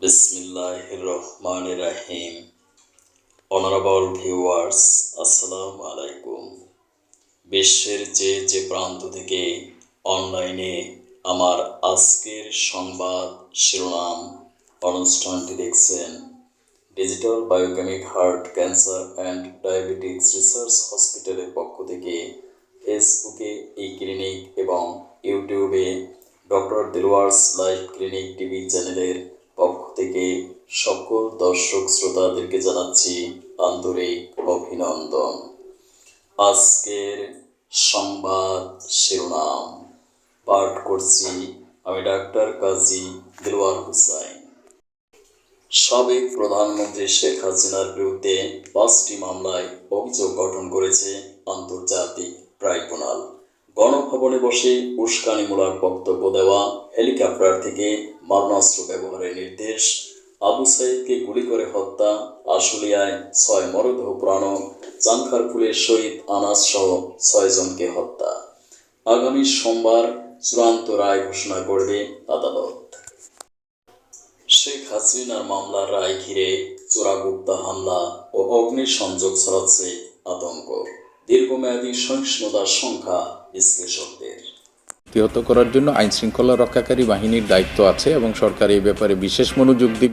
বিসমিল্লাহির রহমানির রাহিম honourable viewers আসসালামু আলাইকুম। বিশ্বের যে যে প্রান্ত থেকে অনলাইনে আমার আজকের সংবাদ শিরোনাম অনুষ্ঠানটি দেখছেন। Digital biochemic heart cancer and diabetics research হসপিটালের পক্ষ থেকে ফেসবুকে এই ক্লিনিক এবং ইউটিউবে doctor Dilwar's life clinic TV চ্যানেলের থেকে সকল দর্শক শ্রোতাদেরকে জানাচ্ছি আন্তরিক অভিনন্দন। আজকের সংবাদ শিরোনাম, পাঠ করছি আমি ডাক্তার কাজী দিলওয়ার হুসাইন। সাবেক প্রধানমন্ত্রী শেখ হাসিনার বিরুদ্ধে পাঁচটি মামলায় অভিযোগ গঠন করেছে আন্তর্জাতিক ট্রাইব্যুনাল। গণভবনে বসে উস্কানিমূলক বক্তব্য দেওয়া হেলিকপ্টার থেকে মারণাস্ত্র ব্যবহারের নির্দেশ। আবু সাইদকে গুলি করে হত্যা, আশুলিয়ায় ছয় মরদেহ পুরানো চাংখারপুলের শহীদ আনাস সহ ছয়জনকে হত্যা। আগামী সোমবার চূড়ান্ত রায় ঘোষণা করবে আদালত। শেখ হাসিনার মামলার রায় ঘিরে চোরাগুপ্তা হামলা ও অগ্নিসংযোগ ছড়াচ্ছে আতঙ্ক। দীর্ঘমেয়াদী সহিষ্ণুতার সংখ্যা বিশ্লেষকদের। প্রতিহত করার জন্য আইন শৃঙ্খলা রক্ষাকারী বাহিনীর দায়িত্ব আছে এবং সরকার এই ব্যাপারে বিশেষ মনোযোগ দিবে